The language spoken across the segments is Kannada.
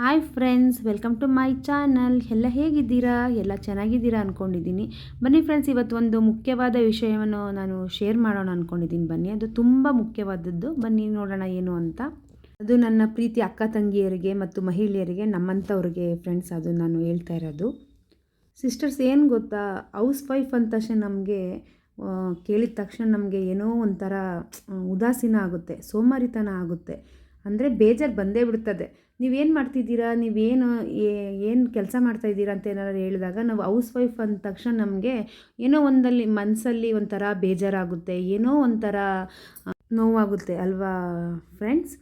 Hi friends, welcome to my channel. ಎಲ್ಲ ಹೇಗಿದ್ದೀರಾ? ಎಲ್ಲ ಚೆನ್ನಾಗಿದ್ದೀರಾ ಅಂದ್ಕೊಂಡಿದ್ದೀನಿ ಬನ್ನಿ ಫ್ರೆಂಡ್ಸ್, ಇವತ್ತು ಒಂದು ಮುಖ್ಯವಾದ ವಿಷಯವನ್ನು ನಾನು ಶೇರ್ ಮಾಡೋಣ ಅಂದ್ಕೊಂಡಿದ್ದೀನಿ ಬನ್ನಿ, ಅದು ತುಂಬ ಮುಖ್ಯವಾದದ್ದು. ಬನ್ನಿ, ನೋಡೋಣ ಏನು ಅಂತ. ಅದು ನನ್ನ ಪ್ರೀತಿ ಅಕ್ಕ ತಂಗಿಯರಿಗೆ ಮತ್ತು ಮಹಿಳೆಯರಿಗೆ, ನಮ್ಮಂಥವ್ರಿಗೆ ಫ್ರೆಂಡ್ಸ್, ಅದು ನಾನು ಹೇಳ್ತಾ ಇರೋದು. ಸಿಸ್ಟರ್ಸ್, ಏನು ಗೊತ್ತಾ? ಹೌಸ್ ವೈಫ್ ಅಂದ ತಕ್ಷಣ ನಮಗೆ ಕೇಳಿದ ತಕ್ಷಣ ನಮಗೆ ಏನೋ ಒಂಥರ ಉದಾಸೀನ ಆಗುತ್ತೆ, ಸೋಮಾರಿತನ ಆಗುತ್ತೆ. ಅಂದರೆ ಬೇಜಾರು ಬಂದೇ ಬಿಡ್ತದೆ. ನೀವೇನು ಮಾಡ್ತಿದ್ದೀರಾ? ನೀವೇನು ಏನು ಕೆಲಸ ಮಾಡ್ತಾಯಿದ್ದೀರಾ ಅಂತ ಏನಾದ್ರು ಹೇಳಿದಾಗ ನಾವು ಹೌಸ್ ವೈಫ್ ಅಂದ ತಕ್ಷಣ ನಮಗೆ ಏನೋ ಒಂದಲ್ಲಿ ಮನಸ್ಸಲ್ಲಿ ಒಂಥರ ಬೇಜಾರಾಗುತ್ತೆ, ಏನೋ ಒಂಥರ ನೋವಾಗುತ್ತೆ ಅಲ್ವಾ ಫ್ರೆಂಡ್ಸ್?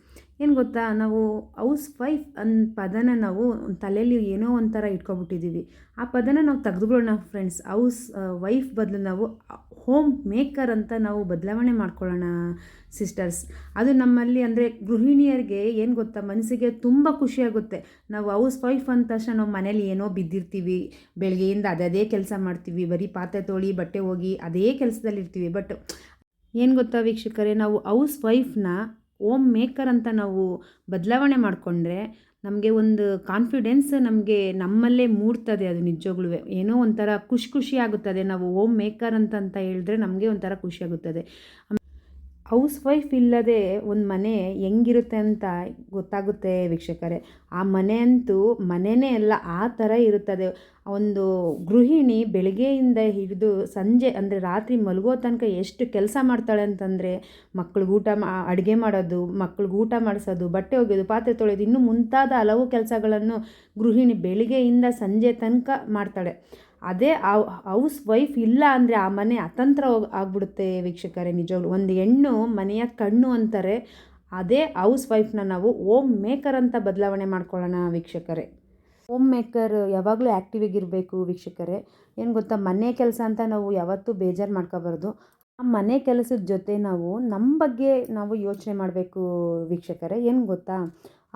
ಏನು ಗೊತ್ತಾ? ನಾವು ಹೌಸ್ ವೈಫ್ ಅನ್ ಪದನ ನಾವು ತಲೆಯಲ್ಲಿ ಏನೋ ಒಂಥರ ಇಟ್ಕೊಬಿಟ್ಟಿದ್ದೀವಿ. ಆ ಪದನ ನಾವು ತೆಗೆದುಬಿಡೋಣ ಫ್ರೆಂಡ್ಸ್. ಹೌಸ್ ವೈಫ್ ಬದಲು ನಾವು ಹೋಮ್ ಮೇಕರ್ ಅಂತ ನಾವು ಬದಲಾವಣೆ ಮಾಡ್ಕೊಳ್ಳೋಣ ಸಿಸ್ಟರ್ಸ್ ಅದು ನಮ್ಮಲ್ಲಿ ಅಂದರೆ ಗೃಹಿಣಿಯರಿಗೆ ಏನು ಗೊತ್ತಾ? ಮನಸ್ಸಿಗೆ ತುಂಬ ಖುಷಿಯಾಗುತ್ತೆ ನಾವು ಹೌಸ್ ವೈಫ್ ಅಂದ ತಕ್ಷಣ ನಾವು ಮನೇಲಿ ಏನೋ ಬಿದ್ದಿರ್ತೀವಿ ಬೆಳಗ್ಗೆಯಿಂದ ಅದೇ ಕೆಲಸ ಮಾಡ್ತೀವಿ, ಬರೀ ಪಾತ್ರೆ ತೊಳಿ, ಬಟ್ಟೆ ಹೋಗಿ ಅದೇ ಕೆಲಸದಲ್ಲಿರ್ತೀವಿ ಬಟ್ ಏನು ಗೊತ್ತಾ ವೀಕ್ಷಕರೇ? ನಾವು ಹೌಸ್ ವೈಫ್ನ ಓಮ್ ಮೇಕರ್ ಅಂತ ನಾವು ಬದಲಾವಣೆ ಮಾಡಿಕೊಂಡ್ರೆ ನಮಗೆ ಒಂದು ಕಾನ್ಫಿಡೆನ್ಸ್ ನಮಗೆ ನಮ್ಮಲ್ಲೇ ಮೂಡ್ತದೆ ಅದು ನಿಜವಾಗ್ಲೂ ಏನೋ ಒಂಥರ ಖುಷಿ ಖುಷಿ ಆಗುತ್ತದೆ. ನಾವು ಓಮ್ ಮೇಕರ್ ಅಂತ ಅಂತ ಹೇಳಿದ್ರೆ ನಮಗೆ ಒಂಥರ ಖುಷಿಯಾಗುತ್ತದೆ ಹೌಸ್ ವೈಫ್ ಇಲ್ಲದೆ ಒಂದು ಮನೆ ಹೆಂಗಿರುತ್ತೆ ಅಂತ ಗೊತ್ತಾಗುತ್ತೆ ವೀಕ್ಷಕರೇ. ಆ ಮನೆ ಅಂತೂ ಮನೆಯೇ ಅಲ್ಲ, ಆ ಥರ ಇರುತ್ತದೆ. ಒಂದು ಗೃಹಿಣಿ ಬೆಳಗ್ಗೆಯಿಂದ ಹಿಡಿದು ಸಂಜೆ ಅಂದರೆ ರಾತ್ರಿ ಮಲಗೋ ತನಕ ಎಷ್ಟು ಕೆಲಸ ಮಾಡ್ತಾಳೆ ಅಂತಂದರೆ ಮಕ್ಳಿಗೆ ಊಟ ಮಾ, ಅಡುಗೆ ಮಾಡೋದು, ಮಕ್ಳಿಗೆ ಊಟ ಮಾಡಿಸೋದು, ಬಟ್ಟೆ ಒಗೆಯೋದು, ಪಾತ್ರೆ ತೊಳೆಯೋದು, ಇನ್ನೂ ಮುಂತಾದ ಹಲವು ಕೆಲಸಗಳನ್ನು ಗೃಹಿಣಿ ಬೆಳಗ್ಗೆಯಿಂದ ಸಂಜೆ ತನಕ ಮಾಡ್ತಾಳೆ. ಅದೇ ಹೌಸ್ ವೈಫ್ ಇಲ್ಲ ಅಂದರೆ ಆ ಮನೆ ಅತಂತ್ರ ಆಗ್ಬಿಡುತ್ತೆ ವೀಕ್ಷಕರೇ, ನಿಜವಾಗ್ಲು. ಒಂದು ಹೆಣ್ಣು ಮನೆಯ ಕಣ್ಣು ಅಂತಾರೆ, ಅದೇ ಹೌಸ್ ವೈಫ್ನ ನಾವು ಓಮ್ ಮೇಕರ್ ಅಂತ ಬದಲಾವಣೆ ಮಾಡ್ಕೊಳ್ಳೋಣ ವೀಕ್ಷಕರೇ. ಹೋಮ್ ಮೇಕರ್ ಯಾವಾಗಲೂ ಆ್ಯಕ್ಟಿವಾಗಿರಬೇಕು ವೀಕ್ಷಕರೇ. ಏನು ಗೊತ್ತಾ, ಮನೆ ಕೆಲಸ ಅಂತ ನಾವು ಯಾವತ್ತೂ ಬೇಜಾರು ಮಾಡ್ಕೋಬಾರ್ದು. ಆ ಮನೆ ಕೆಲಸದ ಜೊತೆ ನಾವು ನಮ್ಮ ಬಗ್ಗೆ ನಾವು ಯೋಚನೆ ಮಾಡಬೇಕು ವೀಕ್ಷಕರೇ. ಏನು ಗೊತ್ತಾ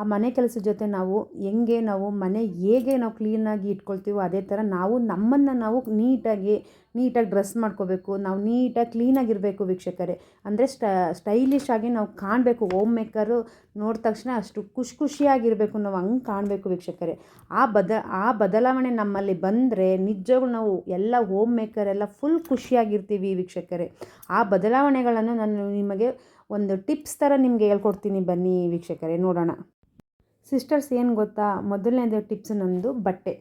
ಆ ಮನೆ ಕೆಲಸದ ಜೊತೆ ನಾವು ಹೆಂಗೆ ನಾವು ಮನೆ ಹೇಗೆ ನಾವು ಕ್ಲೀನಾಗಿ ಇಟ್ಕೊಳ್ತೀವೋ ಅದೇ ಥರ ನಾವು ನಮ್ಮನ್ನು ನಾವು ನೀಟಾಗಿ ನೀಟಾಗಿ ಡ್ರೆಸ್ ಮಾಡ್ಕೋಬೇಕು, ನಾವು ನೀಟಾಗಿ ಕ್ಲೀನಾಗಿರಬೇಕು ವೀಕ್ಷಕರೇ. ಅಂದರೆ ಸ್ಟೈಲಿಶ್ ಆಗಿ ನಾವು ಕಾಣಬೇಕು ಹೋಮ್ ಮೇಕರು ನೋಡಿದ ತಕ್ಷಣ ಅಷ್ಟು ಖುಷಿ ಖುಷಿಯಾಗಿರಬೇಕು ನಾವು ಹಂಗೆ ಕಾಣಬೇಕು ವೀಕ್ಷಕರೇ. ಆ ಬದ, ಆ ಬದಲಾವಣೆ ನಮ್ಮಲ್ಲಿ ಬಂದರೆ ನಿಜವಾಗ್ಲೂ ನಾವು ಎಲ್ಲ ಹೋಮ್ ಮೇಕರ್ ಎಲ್ಲ ಫುಲ್ ಖುಷಿಯಾಗಿರ್ತೀವಿ ವೀಕ್ಷಕರೇ. ಆ ಬದಲಾವಣೆಗಳನ್ನು ನಾನು ನಿಮಗೆ ಒಂದು ಟಿಪ್ಸ್ ಥರ ನಿಮಗೆ ಹೇಳ್ಕೊಡ್ತೀನಿ ಬನ್ನಿ ವೀಕ್ಷಕರೇ, ನೋಡೋಣ. ಸಿಸ್ಟರ್ಸ್ ಏನು ಗೊತ್ತಾ? ಮೊದಲನೇದು ಟಿಪ್ಸ್ ನಮ್ಮದು ಬಟ್ಟೆ.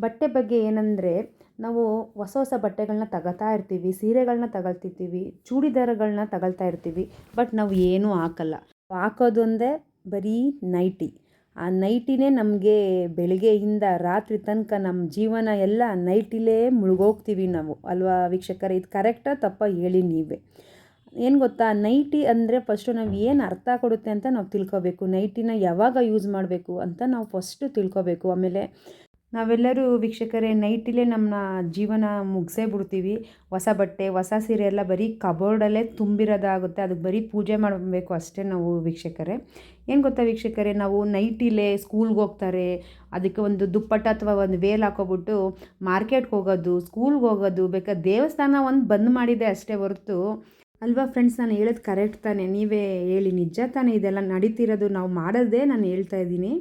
ಬಟ್ಟೆ ಬಗ್ಗೆ ಏನಂದರೆ, ನಾವು ಹೊಸ ಹೊಸ ಬಟ್ಟೆಗಳನ್ನ ತಗೋತಾ ಇರ್ತೀವಿ ಸೀರೆಗಳನ್ನ ತಗೊಳ್ತಿರ್ತೀವಿ ಚೂಡಿದಾರಗಳನ್ನ ತಗೊಳ್ತಾ ಇರ್ತೀವಿ, ಬಟ್ ನಾವು ಏನೂ ಹಾಕಲ್ಲ. ಹಾಕೋದು ಅಂದರೆ ಬರೀ ನೈಟಿ. ಆ ನೈಟಿನೇ ನಮಗೆ ಬೆಳಗ್ಗೆಯಿಂದ ರಾತ್ರಿ ತನಕ ನಮ್ಮ ಜೀವನ ಎಲ್ಲ ನೈಟಿಲೇ ಮುಳುಗೋಗ್ತೀವಿ ನಾವು. ಅಲ್ವಾ ವೀಕ್ಷಕರೇ? ಇದು ಕರೆಕ್ಟಾ ತಪ್ಪ ಹೇಳಿ ನೀವೇ. ಏನು ಗೊತ್ತಾ? ನೈಟಿ ಅಂದರೆ ಫಸ್ಟು ನಾವು ಏನು ಅರ್ಥ ಕೊಡುತ್ತೆ ಅಂತ ನಾವು ತಿಳ್ಕೊಬೇಕು. ನೈಟಿನ ಯಾವಾಗ ಯೂಸ್ ಮಾಡಬೇಕು ಅಂತ ನಾವು ಫಸ್ಟು ತಿಳ್ಕೊಬೇಕು. ಆಮೇಲೆ ನಾವೆಲ್ಲರೂ ವೀಕ್ಷಕರೇ, ನೈಟಿಲೇ ನಮ್ಮ ಜೀವನ ಮುಗಿಸೇ ಬಿಡ್ತೀವಿ. ಹೊಸ ಬಟ್ಟೆ, ಹೊಸ ಸೀರೆ ಎಲ್ಲ ಬರೀ ಕಬೋರ್ಡಲ್ಲೇ ತುಂಬಿರೋದಾಗುತ್ತೆ. ಅದಕ್ಕೆ ಬರೀ ಪೂಜೆ ಮಾಡಬೇಕು ಅಷ್ಟೇ ನಾವು ವೀಕ್ಷಕರೇ. ಏನು ಗೊತ್ತಾ ವೀಕ್ಷಕರೇ? ನಾವು ನೈಟಿಲೇ ಸ್ಕೂಲ್ಗೆ ಹೋಗ್ತಾರೆ. ಅದಕ್ಕೆ ಒಂದು ದುಪ್ಪಟ್ಟ ಅಥವಾ ಒಂದು ವೇಲ್ ಹಾಕೋಬಿಟ್ಟು ಮಾರ್ಕೆಟ್ಗೆ ಹೋಗೋದು ಸ್ಕೂಲ್ಗೆ ಹೋಗೋದು ಬೇಕಾದ್ರೆ ದೇವಸ್ಥಾನ ಒಂದು ಬಂದ್ ಮಾಡಿದೆ ಅಷ್ಟೇ ಹೊರತು ಅಲ್ವಾ ಫ್ರೆಂಡ್ಸ್ ನಾನು ಹೇಳೋದು ಕರೆಕ್ಟ್ ತಾನೆ? ನೀವೇ ಹೇಳಿ, ನಿಜ ತಾನೇ ಇದೆಲ್ಲ ನಡೀತಿರೋದು? ನಾವು ಮಾಡೋದೇ ನಾನು ಹೇಳ್ತಾ ಇದ್ದೀನಿ.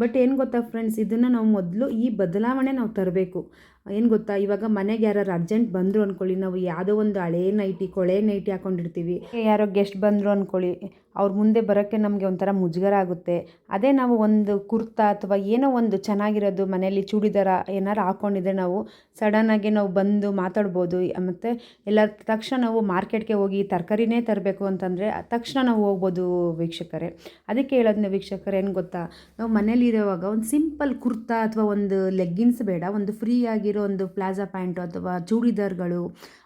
ಬಟ್ ಏನು ಗೊತ್ತಾ ಫ್ರೆಂಡ್ಸ್ ಇದನ್ನು ನಾವು ಮೊದಲು ಈ ಬದಲಾವಣೆ ನಾವು ತರಬೇಕು. ಏನು ಗೊತ್ತಾ? ಇವಾಗ ಮನೆಗೆ ಯಾರು ಅರ್ಜೆಂಟ್ ಬಂದರು ಅಂದ್ಕೊಳ್ಳಿ ನಾವು ಯಾವುದೋ ಒಂದು ಹಳೆ ನೈಟಿ ಕೊಳೆ ನೈಟಿ ಹಾಕೊಂಡಿರ್ತೀವಿ. ಯಾರೋ ಗೆಸ್ಟ್ ಬಂದರು ಅಂದ್ಕೊಳ್ಳಿ ಅವ್ರ ಮುಂದೆ ಬರೋಕ್ಕೆ ನಮಗೆ ಒಂಥರ ಮುಜುಗರ ಆಗುತ್ತೆ. ಅದೇ ನಾವು ಒಂದು ಕುರ್ತಾ ಅಥವಾ ಏನೋ ಒಂದು ಚೆನ್ನಾಗಿರೋದು ಮನೆಯಲ್ಲಿ ಚೂಡಿದಾರ ಏನಾರು ಹಾಕ್ಕೊಂಡಿದ್ರೆ ನಾವು ಸಡನ್ನಾಗಿ ನಾವು ಬಂದು ಮಾತಾಡ್ಬೋದು. ಮತ್ತು ಎಲ್ಲ ತಕ್ಷಣ ನಾವು ಮಾರ್ಕೆಟ್ಗೆ ಹೋಗಿ ತರಕಾರಿನೇ ತರಬೇಕು ಅಂತಂದರೆ ತಕ್ಷಣ ನಾವು ಹೋಗ್ಬೋದು ವೀಕ್ಷಕರೇ. ಅದಕ್ಕೆ ಹೇಳೋದನ್ನ ವೀಕ್ಷಕರೇ, ಏನು ಗೊತ್ತಾ? ನಾವು ಮನೇಲಿರುವಾಗ ಒಂದು ಸಿಂಪಲ್ ಕುರ್ತಾ ಅಥವಾ ಒಂದು ಲೆಗ್ಗಿನ್ಸ್ ಬೇಡ, ಒಂದು ಫ್ರೀ ಆಗಿರೋ ಒಂದು ಪ್ಲಾಜಾ ಪ್ಯಾಂಟು ಅಥವಾ ಚೂಡಿದಾರ್ಗಳು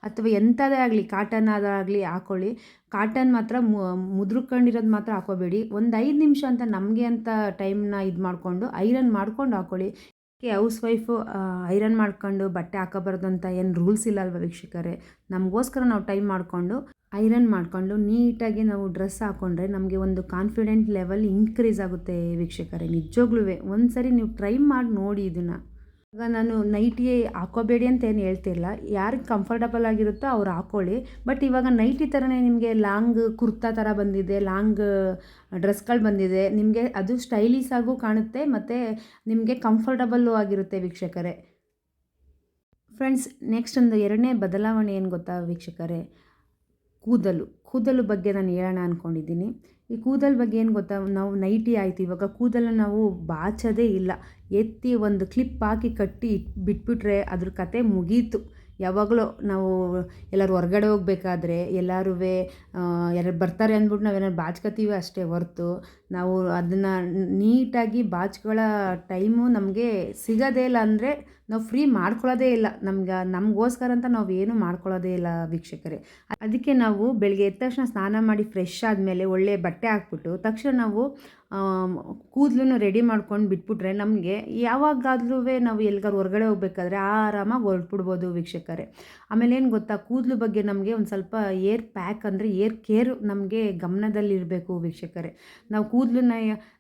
ಅಥವಾ ಎಂಥದೇ ಆಗಲಿ ಕಾಟನ್ ಅದಾಗಲಿ ಹಾಕ್ಕೊಳ್ಳಿ ಕಾಟನ್ ಮಾತ್ರ ಮುದ್ರಕೊಂಡಿರೋದು ಮಾತ್ರ ಹಾಕೋಬೇಡಿ. ಒಂದು ಐದು ನಿಮಿಷ ಅಂತ ನಮಗೆ ಅಂತ ಟೈಮ್ನ ಇದು ಮಾಡಿಕೊಂಡು ಐರನ್ ಮಾಡ್ಕೊಂಡು ಹಾಕ್ಕೊಳ್ಳಿ ಹೌಸ್ ವೈಫು ಐರನ್ ಮಾಡ್ಕೊಂಡು ಬಟ್ಟೆ ಹಾಕೋಬಾರ್ದು ಅಂತ ಏನು ರೂಲ್ಸ್ ಇಲ್ಲ ಅಲ್ವ ವೀಕ್ಷಕರೇ? ನಮಗೋಸ್ಕರ ನಾವು ಟೈಮ್ ಮಾಡಿಕೊಂಡು ಐರನ್ ಮಾಡಿಕೊಂಡು ನೀಟಾಗಿ ನಾವು ಡ್ರೆಸ್ ಹಾಕ್ಕೊಂಡ್ರೆ ನಮಗೆ ಒಂದು ಕಾನ್ಫಿಡೆಂಟ್ ಲೆವೆಲ್ ಇನ್ಕ್ರೀಸ್ ಆಗುತ್ತೆ ವೀಕ್ಷಕರೇ ನಿಜವಾಗ್ಲೂ ಒಂದು ಸರಿ ನೀವು ಟ್ರೈ ಮಾಡಿ ನೋಡಿ ಇದನ್ನು. ಇವಾಗ ನಾನು ನೈಟಿ ಹಾಕೋಬೇಡಿ ಅಂತ ಏನು ಹೇಳ್ತಿಲ್ಲ. ಯಾರಿಗೆ ಕಂಫರ್ಟಬಲ್ ಆಗಿರುತ್ತೋ ಅವ್ರು ಹಾಕ್ಕೊಳ್ಳಿ. ಬಟ್ ಇವಾಗ ನೈಟಿ ಥರನೇ ನಿಮಗೆ ಲಾಂಗ್ ಕುರ್ತಾ ಥರ ಬಂದಿದೆ ಲಾಂಗ್ ಡ್ರೆಸ್ಗಳು ಬಂದಿದೆ. ನಿಮಗೆ ಅದು ಸ್ಟೈಲಿಶ್ ಆಗೂ ಕಾಣುತ್ತೆ ಮತ್ತು ನಿಮಗೆ ಕಂಫರ್ಟಬಲ್ಲು ಆಗಿರುತ್ತೆ ವೀಕ್ಷಕರೇ. ಫ್ರೆಂಡ್ಸ್ ನೆಕ್ಸ್ಟ್ ಒಂದು ಎರಡನೇ ಬದಲಾವಣೆ ಏನು ಗೊತ್ತಾ ವೀಕ್ಷಕರೇ? ಕೂದಲು. ಕೂದಲು ಬಗ್ಗೆ ನಾನು ಹೇಳೋಣ ಅಂದ್ಕೊಂಡಿದ್ದೀನಿ ಈ ಕೂದಲು ಬಗ್ಗೆ ಏನು ಗೊತ್ತಾ? ನಾವು ನೈಟಿ ಆಯಿತು, ಇವಾಗ ಕೂದಲನ್ನು ನಾವು ಬಾಚೋದೇ ಇಲ್ಲ. ಎತ್ತಿ ಒಂದು ಕ್ಲಿಪ್ ಹಾಕಿ ಕಟ್ಟಿ ಬಿಟ್ಬಿಟ್ರೆ ಅದ್ರ ಕತೆ ಮುಗೀತು. ಯಾವಾಗಲೂ ನಾವು ಎಲ್ಲರೂ ಹೊರಗಡೆ ಹೋಗಬೇಕಾದ್ರೆ ಎಲ್ಲರೂ ಯಾರು ಬರ್ತಾರೆ ಅಂದ್ಬಿಟ್ಟು ನಾವೇನಾದ್ರು ಬಾಚ್ಕೋತೀವಿ ಅಷ್ಟೇ ಹೊರ್ತು. ನಾವು ಅದನ್ನು ನೀಟಾಗಿ ಬಾಚ್ಕೊಳ್ಳೋ ಟೈಮು ನಮಗೆ ಸಿಗೋದೇ ಇಲ್ಲ ಅಂದರೆ ನಾವು ಫ್ರೀ ಮಾಡ್ಕೊಳ್ಳೋದೇ ಇಲ್ಲ. ನಮ್ಗೆ, ನಮಗೋಸ್ಕರ ಅಂತ ನಾವು ಏನು ಮಾಡ್ಕೊಳ್ಳೋದೇ ಇಲ್ಲ ವೀಕ್ಷಕರೇ. ಅದಕ್ಕೆ ನಾವು ಬೆಳಗ್ಗೆ ಎದ್ದ ತಕ್ಷಣ ಸ್ನಾನ ಮಾಡಿ ಫ್ರೆಶ್ ಆದಮೇಲೆ ಒಳ್ಳೆಯ ಬಟ್ಟೆ ಹಾಕ್ಬಿಟ್ಟು, ತಕ್ಷಣ ನಾವು ಕೂದಲನ್ನು ರೆಡಿ ಮಾಡ್ಕೊಂಡು ಬಿಟ್ಬಿಟ್ರೆ ನಮಗೆ ಯಾವಾಗಾದ್ರೂ ನಾವು ಎಲ್ಲಿಗಾರು ಹೊರಗಡೆ ಹೋಗ್ಬೇಕಾದ್ರೆ ಆರಾಮಾಗಿ ಹೊರಟ್ಬಿಡ್ಬೋದು ವೀಕ್ಷಕರೇ. ಆಮೇಲೆ ಏನು ಗೊತ್ತಾ? ಕೂದಲು ಬಗ್ಗೆ ನಮಗೆ ಒಂದು ಸ್ವಲ್ಪ ಏರ್ ಪ್ಯಾಕ್ ಅಂದರೆ ಏರ್ ಕೇರ್ ನಮಗೆ ಗಮನದಲ್ಲಿರಬೇಕು ವೀಕ್ಷಕರೇ. ನಾವು ಕೂದಲನ್ನ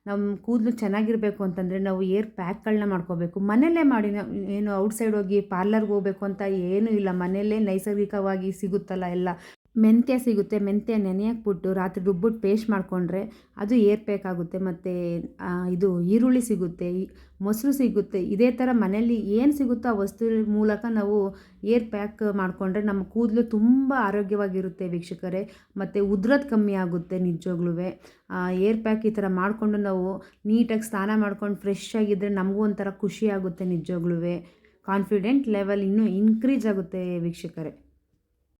ನಮ್ಮ ಕೂದಲು ಚೆನ್ನಾಗಿರಬೇಕು ಅಂತಂದರೆ ನಾವು ಏರ್ ಪ್ಯಾಕ್ಗಳನ್ನ ಮಾಡ್ಕೋಬೇಕು. ಮನೆಯಲ್ಲೇ ಮಾಡಿ ಏನು ಔಟ್ಸೈಡ್ ಹೋಗಿ ಪಾರ್ಲರ್ಗೆ ಹೋಗಬೇಕು ಅಂತ ಏನೂ ಇಲ್ಲ. ಮನೆಯಲ್ಲೇ ನೈಸರ್ಗಿಕವಾಗಿ ಸಿಗುತ್ತಲ್ಲ ಎಲ್ಲ. ಮೆಂತ್ಯ ಸಿಗುತ್ತೆ, ಮೆಂತ್ಯ ನೆನೆಯಾಕ್ಬಿಟ್ಟು ರಾತ್ರಿ ರುಬ್ಬಿಟ್ಟು ಪೇಸ್ಟ್ ಮಾಡಿಕೊಂಡ್ರೆ ಅದು ಏರ್ ಪ್ಯಾಕ್ ಆಗುತ್ತೆ ಮತ್ತು ಇದು ಈರುಳ್ಳಿ ಸಿಗುತ್ತೆ ಮೊಸರು ಸಿಗುತ್ತೆ. ಇದೇ ಥರ ಮನೇಲಿ ಏನು ಸಿಗುತ್ತೋ ಆ ವಸ್ತು ಮೂಲಕ ನಾವು ಏರ್ ಪ್ಯಾಕ್ ಮಾಡಿಕೊಂಡ್ರೆ ನಮ್ಮ ಕೂದಲು ತುಂಬ ಆರೋಗ್ಯವಾಗಿರುತ್ತೆ ವೀಕ್ಷಕರೇ. ಮತ್ತು ಉದ್ರದ್ದು ಕಮ್ಮಿ ಆಗುತ್ತೆ ನಿಜವಾಗ್ಲೂ ಏರ್ ಪ್ಯಾಕ್ ಈ ಥರ ಮಾಡಿಕೊಂಡು ನಾವು ನೀಟಾಗಿ ಸ್ನಾನ ಮಾಡ್ಕೊಂಡು ಫ್ರೆಶ್ ಆಗಿದ್ದರೆ ನಮಗೂ ಒಂಥರ ಖುಷಿಯಾಗುತ್ತೆ ನಿಜವಾಗ್ಲೂ ಕಾನ್ಫಿಡೆಂಟ್ ಲೆವೆಲ್ ಇನ್ನೂ ಇನ್ಕ್ರೀಸ್ ಆಗುತ್ತೆ ವೀಕ್ಷಕರೇ.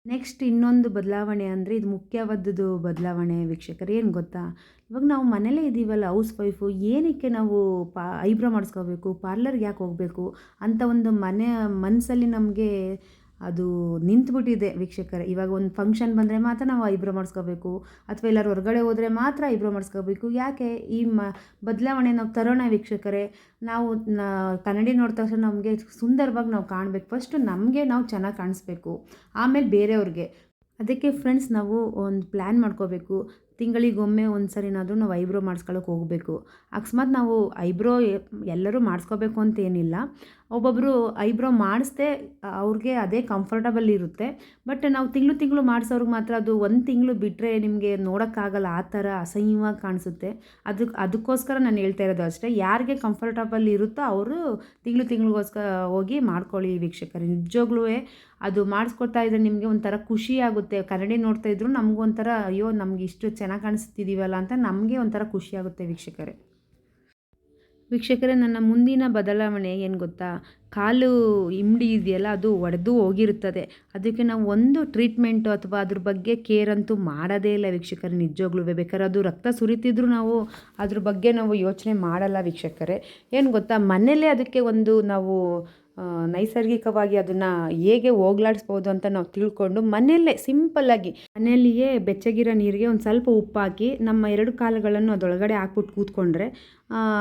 ನೆಕ್ಸ್ಟ್ ಇನ್ನೊಂದು ಬದಲಾವಣೆ ಅಂದರೆ ಇದು ಮುಖ್ಯವಾದದ್ದು ಬದಲಾವಣೆ ವೀಕ್ಷಕರು, ಏನು ಗೊತ್ತಾ? ಇವಾಗ ನಾವು ಮನೇಲೇ ಇದ್ದೀವಲ್ಲ ಹೌಸ್ ವೈಫು, ಏನಕ್ಕೆ ನಾವು ಪಾ, ಐಬ್ರೋ ಮಾಡಿಸ್ಕೋಬೇಕು, ಪಾರ್ಲರ್ಗೆ ಯಾಕೆ ಹೋಗಬೇಕು? ಅಂತ ಒಂದು ಮನೆ ಮನಸ್ಸಲ್ಲಿ ನಮಗೆ ಅದು ನಿಂತುಬಿಟ್ಟಿದೆ ವೀಕ್ಷಕರೇ. ಇವಾಗ ಒಂದು ಫಂಕ್ಷನ್ ಬಂದರೆ ಮಾತ್ರ ನಾವು ಐಬ್ರೋ ಮಾಡಿಸ್ಕೋಬೇಕು, ಅಥವಾ ಎಲ್ಲರೂ ಹೊರಗಡೆ ಹೋದರೆ ಮಾತ್ರ ಐಬ್ರೋ ಮಾಡಿಸ್ಕೋಬೇಕು. ಯಾಕೆ? ಈ ಮ, ಬದಲಾವಣೆ ನಾವು ತರೋಣ ವೀಕ್ಷಕರೇ. ನಾವು ಕನ್ನಡಿ ನೋಡಿದ ತಕ್ಷಣ ನಮಗೆ ಸುಂದರವಾಗಿ ನಾವು ಕಾಣಬೇಕು. ಫಸ್ಟು ನಮಗೆ ನಾವು ಚೆನ್ನಾಗಿ ಕಾಣಿಸ್ಬೇಕು, ಆಮೇಲೆ ಬೇರೆಯವ್ರಿಗೆ. ಅದಕ್ಕೆ ಫ್ರೆಂಡ್ಸ್ ನಾವು ಒಂದು ಪ್ಲ್ಯಾನ್ ಮಾಡ್ಕೋಬೇಕು. ತಿಂಗಳಿಗೊಮ್ಮೆ ಒಂದು ಸರಿನಾದರೂ ನಾವು ಐಬ್ರೋ ಮಾಡಿಸ್ಕೊಳ್ಳೋಕೆ ಹೋಗಬೇಕು. ಅಕಸ್ಮಾತ್ ನಾವು ಐಬ್ರೋ ಎಲ್ಲರೂ ಮಾಡಿಸ್ಕೋಬೇಕು ಅಂತ ಏನಿಲ್ಲ. ಒಬ್ಬೊಬ್ಬರು ಐಬ್ರೋ ಮಾಡಿಸ್ದೆ ಅವ್ರಿಗೆ ಅದೇ ಕಂಫರ್ಟಬಲ್ ಇರುತ್ತೆ. ಬಟ್ ನಾವು ತಿಂಗಳು ತಿಂಗಳು ಮಾಡಿಸೋರ್ಗೆ ಮಾತ್ರ ಅದು ಒಂದು ತಿಂಗಳು ಬಿಟ್ಟರೆ ನಿಮಗೆ ನೋಡೋಕ್ಕಾಗಲ್ಲ, ಆ ಥರ ಅಸಹ್ಯವಾಗಿ ಕಾಣಿಸುತ್ತೆ. ಅದಕ್ಕೆ ಅದಕ್ಕೋಸ್ಕರ ನಾನು ಹೇಳ್ತಾ ಇರೋದು ಅಷ್ಟೇ. ಯಾರಿಗೆ ಕಂಫರ್ಟಬಲ್ ಇರುತ್ತೋ ಅವರು ತಿಂಗಳು ತಿಂಗಳಿಗೋಸ್ಕರ ಹೋಗಿ ಮಾಡ್ಕೊಳ್ಳಿ ವೀಕ್ಷಕರೇ. ನಿಜವಾಗ್ಲೂ ಅದು ಮಾಡಿಸ್ಕೊಡ್ತಾ ಇದ್ದರೆ ನಿಮಗೆ ಒಂಥರ ಖುಷಿ ಆಗುತ್ತೆ. ಕನ್ನಡಿ ನೋಡ್ತಾ ಇದ್ರು ನಮಗೊಂಥರ, ಅಯ್ಯೋ ನಮಗೆ ಇಷ್ಟು ಚೆನ್ನಾಗಿ ಕಾಣಿಸ್ತಿದ್ದೀವಲ್ಲ ಅಂತ ನಮಗೆ ಒಂಥರ ಖುಷಿ ಆಗುತ್ತೆ ವೀಕ್ಷಕರೇ. ವೀಕ್ಷಕರೇ, ನನ್ನ ಮುಂದಿನ ಬದಲಾವಣೆ ಏನು ಗೊತ್ತಾ? ಕಾಲು ಇಮ್ಡಿ ಇದೆಯಲ್ಲ, ಅದು ಒಡೆದು ಹೋಗಿರುತ್ತದೆ. ಅದಕ್ಕೆ ನಾವು ಒಂದು ಟ್ರೀಟ್ಮೆಂಟು ಅಥವಾ ಅದ್ರ ಬಗ್ಗೆ ಕೇರ್ ಅಂತೂ ಮಾಡೋದೇ ಇಲ್ಲ ವೀಕ್ಷಕರೇ, ನಿಜವಾಗ್ಲೂ. ಬೇಕಾದ್ರೆ ಅದು ರಕ್ತ ಸುರಿತಿದ್ರು ನಾವು ಅದ್ರ ಬಗ್ಗೆ ನಾವು ಯೋಚನೆ ಮಾಡಲ್ಲ ವೀಕ್ಷಕರೇ. ಏನು ಗೊತ್ತಾ? ಮನೆಯಲ್ಲೇ ಅದಕ್ಕೆ ಒಂದು ನಾವು ನೈಸರ್ಗಿಕವಾಗಿ ಅದನ್ನು ಹೇಗೆ ಹೋಗ್ಲಾಡಿಸ್ಬೋದು ಅಂತ ನಾವು ತಿಳ್ಕೊಂಡು ಮನೆಯಲ್ಲೇ ಸಿಂಪಲ್ಲಾಗಿ ಮನೆಯಲ್ಲಿಯೇ ಬೆಚ್ಚಗಿರೋ ನೀರಿಗೆ ಒಂದು ಸ್ವಲ್ಪ ಉಪ್ಪು ಹಾಕಿ ನಮ್ಮ ಎರಡು ಕಾಲುಗಳನ್ನು ಅದರೊಳಗಡೆ ಹಾಕ್ಬಿಟ್ಟು ಕೂತ್ಕೊಂಡ್ರೆ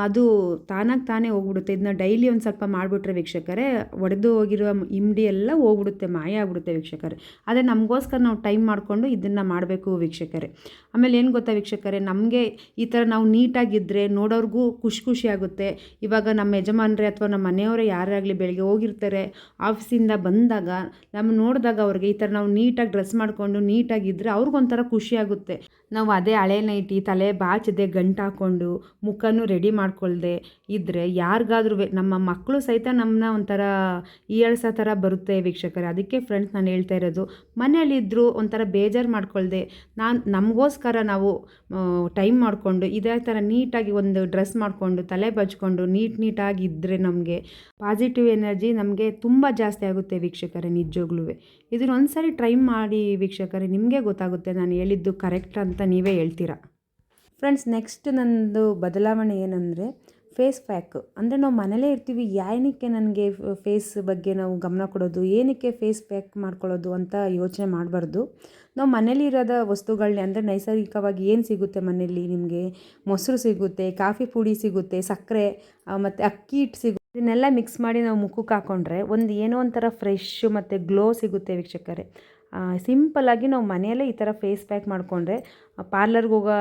ಅದು ತಾನಾಗಿ ತಾನೇ ಹೋಗ್ಬಿಡುತ್ತೆ. ಇದನ್ನ ಡೈಲಿ ಒಂದು ಸ್ವಲ್ಪ ಮಾಡಿಬಿಟ್ರೆ ವೀಕ್ಷಕರೇ, ಒಡೆದು ಹೋಗಿರುವ ಇಮ್ಡಿ ಎಲ್ಲ ಹೋಗ್ಬಿಡುತ್ತೆ, ಮಾಯ ಆಗ್ಬಿಡುತ್ತೆ ವೀಕ್ಷಕರೇ. ಆದರೆ ನಮಗೋಸ್ಕರ ನಾವು ಟೈಮ್ ಮಾಡಿಕೊಂಡು ಇದನ್ನು ಮಾಡಬೇಕು ವೀಕ್ಷಕರೇ. ಆಮೇಲೆ ಏನು ಗೊತ್ತಾ ವೀಕ್ಷಕರೇ, ನಮಗೆ ಈ ಥರ ನಾವು ನೀಟಾಗಿದ್ದರೆ ನೋಡೋರ್ಗೂ ಖುಷಿ ಖುಷಿ ಆಗುತ್ತೆ. ಇವಾಗ ನಮ್ಮ ಯಜಮಾನ್ರೆ ಅಥವಾ ನಮ್ಮ ಮನೆಯವರೇ ಯಾರೇ ಆಗಲಿ ಬೆಳಗ್ಗೆ ಹೋಗಿರ್ತಾರೆ, ಆಫೀಸಿಂದ ಬಂದಾಗ ನಮ್ಮ ನೋಡಿದಾಗ ಅವ್ರಿಗೆ ಈ ಥರ ನಾವು ನೀಟಾಗಿ ಡ್ರೆಸ್ ಮಾಡಿಕೊಂಡು ನೀಟಾಗಿದ್ದರೆ ಅವ್ರಿಗೊಂಥರ ಖುಷಿ ಆಗುತ್ತೆ. ನಾವು ಅದೇ ಹಳೆ ನೈಟಿ, ತಲೆ ಬಾಚದೆ ಗಂಟು ಹಾಕ್ಕೊಂಡು ಮುಖನೂ ರೆಡಿ ಮಾಡ್ಕೊಳ್ದೆ ಇದ್ದರೆ ಯಾರಿಗಾದ್ರೂ ನಮ್ಮ ಮಕ್ಕಳು ಸಹಿತ ನಮ್ಮನ್ನ ಒಂಥರ ಈಯಳ್ಸೋ ಥರ ಬರುತ್ತೆ ವೀಕ್ಷಕರೇ. ಅದಕ್ಕೆ ಫ್ರೆಂಡ್ಸ್ ನಾನು ಹೇಳ್ತಾ ಇರೋದು ಮನೆಯಲ್ಲಿದ್ದರೂ ಒಂಥರ ಬೇಜಾರು ಮಾಡ್ಕೊಳ್ದೆ. ನಾನು ನಮಗೋಸ್ಕರ ನಾವು ಟೈಮ್ ಮಾಡಿಕೊಂಡು ಇದೇ ಥರ ನೀಟಾಗಿ ಒಂದು ಡ್ರೆಸ್ ಮಾಡಿಕೊಂಡು, ತಲೆ ಬಚ್ಕೊಂಡು ನೀಟ್ ನೀಟಾಗಿ ಇದ್ದರೆ ನಮಗೆ ಪಾಸಿಟಿವ್ ಎನರ್ಜಿ ನಮಗೆ ತುಂಬ ಜಾಸ್ತಿ ಆಗುತ್ತೆ ವೀಕ್ಷಕರೇ ನಿಜವಾಗ್ಲೂ ಇದನ್ನ ಒಂದು ಸಾರಿ ಟ್ರೈ ಮಾಡಿ ವೀಕ್ಷಕರೇ, ನಿಮಗೆ ಗೊತ್ತಾಗುತ್ತೆ ನಾನು ಹೇಳಿದ್ದು ಕರೆಕ್ಟ್ ಅಂತ ನೀವೇ ಹೇಳ್ತೀರಾ? ಫ್ರೆಂಡ್ಸ್, ನೆಕ್ಸ್ಟ್ ನನ್ನದು ಬದಲಾವಣೆ ಏನಂದರೆ ಫೇಸ್ ಪ್ಯಾಕ್. ಅಂದರೆ ನಾವು ಮನೇಲೇ ಇರ್ತೀವಿ ಏನಕ್ಕೆ ನನಗೆ ಫೇಸ್ ಬಗ್ಗೆ ನಾವು ಗಮನ ಕೊಡೋದು, ಏನಕ್ಕೆ ಫೇಸ್ ಪ್ಯಾಕ್ ಮಾಡ್ಕೊಳ್ಳೋದು ಅಂತ ಯೋಚನೆ ಮಾಡಬಾರ್ದು. ನಾವು ಮನೇಲಿ ಇರೋದ ವಸ್ತುಗಳನ್ನೇ ಅಂದರೆ ನೈಸರ್ಗಿಕವಾಗಿ ಏನು ಸಿಗುತ್ತೆ ಮನೆಯಲ್ಲಿ ನಿಮಗೆ ಮೊಸರು ಸಿಗುತ್ತೆ, ಕಾಫಿ ಪುಡಿ ಸಿಗುತ್ತೆ, ಸಕ್ಕರೆ ಮತ್ತು ಅಕ್ಕಿ ಹಿಟ್ಟು ಸಿಗುತ್ತೆ. ಇದನ್ನೆಲ್ಲ ಮಿಕ್ಸ್ ಮಾಡಿ ನಾವು ಮುಖಕ್ಕೆ ಹಾಕ್ಕೊಂಡ್ರೆ ಒಂದು ಏನೋ ಒಂಥರ ಫ್ರೆಶ್ ಮತ್ತು ಗ್ಲೋ ಸಿಗುತ್ತೆ ವೀಕ್ಷಕರೇ. ಸಿಂಪಲ್ಲಾಗಿ ನಾವು ಮನೆಯಲ್ಲೇ ಈ ಥರ ಫೇಸ್ ಪ್ಯಾಕ್ ಮಾಡಿಕೊಂಡ್ರೆ ಪಾರ್ಲರ್ಗೆ ಹೋಗೋ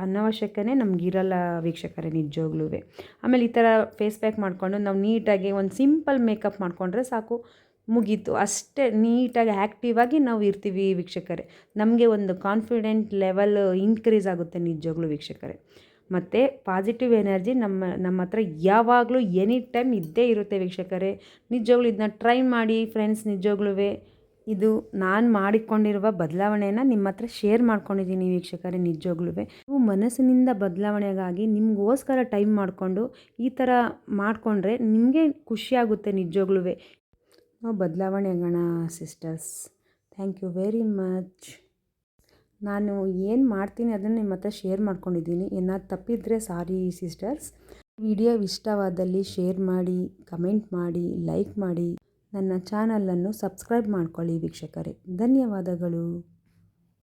ಅನವಶ್ಯಕತೆ ನಮಗಿರಲ್ಲ ವೀಕ್ಷಕರೇ, ನಿಜವಾಗ್ಲೂ. ಆಮೇಲೆ ಈ ಥರ ಫೇಸ್ ಪ್ಯಾಕ್ ಮಾಡಿಕೊಂಡು ನಾವು ನೀಟಾಗಿ ಒಂದು ಸಿಂಪಲ್ ಮೇಕಪ್ ಮಾಡಿಕೊಂಡ್ರೆ ಸಾಕು. ಮುಗೀತು. ಅಷ್ಟೇ ನೀಟಾಗಿ ಆ್ಯಕ್ಟಿವ್ ಆಗಿ ನಾವು ಇರ್ತೀವಿ ವೀಕ್ಷಕರೇ. ನಮಗೆ ಒಂದು ಕಾನ್ಫಿಡೆಂಟ್ ಲೆವೆಲ್ ಇನ್ಕ್ರೀಸ್ ಆಗುತ್ತೆ ನಿಜವಾಗ್ಲೂ ವೀಕ್ಷಕರೇ. ಮತ್ತು ಪಾಸಿಟಿವ್ ಎನರ್ಜಿ ನಮ್ಮ ನಮ್ಮ ಹತ್ರ ಯಾವಾಗಲೂ ಎನಿ ಟೈಮ್ ಇದ್ದೇ ಇರುತ್ತೆ ವೀಕ್ಷಕರೇ. ನಿಜವಾಗ್ಲೂ ಇದನ್ನ ಟ್ರೈ ಮಾಡಿ ಫ್ರೆಂಡ್ಸ್ ನಿಜವಾಗ್ಲೂ ಇದು ನಾನು ಮಾಡಿಕೊಂಡಿರುವ ಬದಲಾವಣೆಯನ್ನು ನಿಮ್ಮ ಹತ್ರ ಶೇರ್ ಮಾಡ್ಕೊಂಡಿದ್ದೀನಿ ವೀಕ್ಷಕರೇ ನಿಜವಾಗ್ಲೂ ನೀವು ಮನಸ್ಸಿನಿಂದ ಬದಲಾವಣೆಗಾಗಿ ನಿಮಗೋಸ್ಕರ ಟೈಮ್ ಮಾಡಿಕೊಂಡು ಈ ಥರ ಮಾಡಿಕೊಂಡ್ರೆ ನಿಮಗೆ ಖುಷಿಯಾಗುತ್ತೆ ನಿಜವಾಗ್ಲೂ ನಾವು ಬದಲಾವಣೆ ಆಗೋಣ sisters thank you very much ನಾನು ಏನು ಮಾಡ್ತೀನಿ ಅದನ್ನು ನಿಮ್ಮ ಹತ್ರ ಶೇರ್ ಮಾಡ್ಕೊಂಡಿದ್ದೀನಿ. ಏನಾದ್ರು ತಪ್ಪಿದ್ರೆ ಸಾರಿ ಸಿಸ್ಟರ್ಸ್ ವಿಡಿಯೋ ಇಷ್ಟವಾದಲ್ಲಿ ಶೇರ್ ಮಾಡಿ ಕಮೆಂಟ್ ಮಾಡಿ ಲೈಕ್ ಮಾಡಿ. ನನ್ನ ಚಾನಲನ್ನು ಸಬ್ಸ್ಕ್ರೈಬ್ ಮಾಡ್ಕೊಳ್ಳಿ ವೀಕ್ಷಕರೇ. ಧನ್ಯವಾದಗಳು.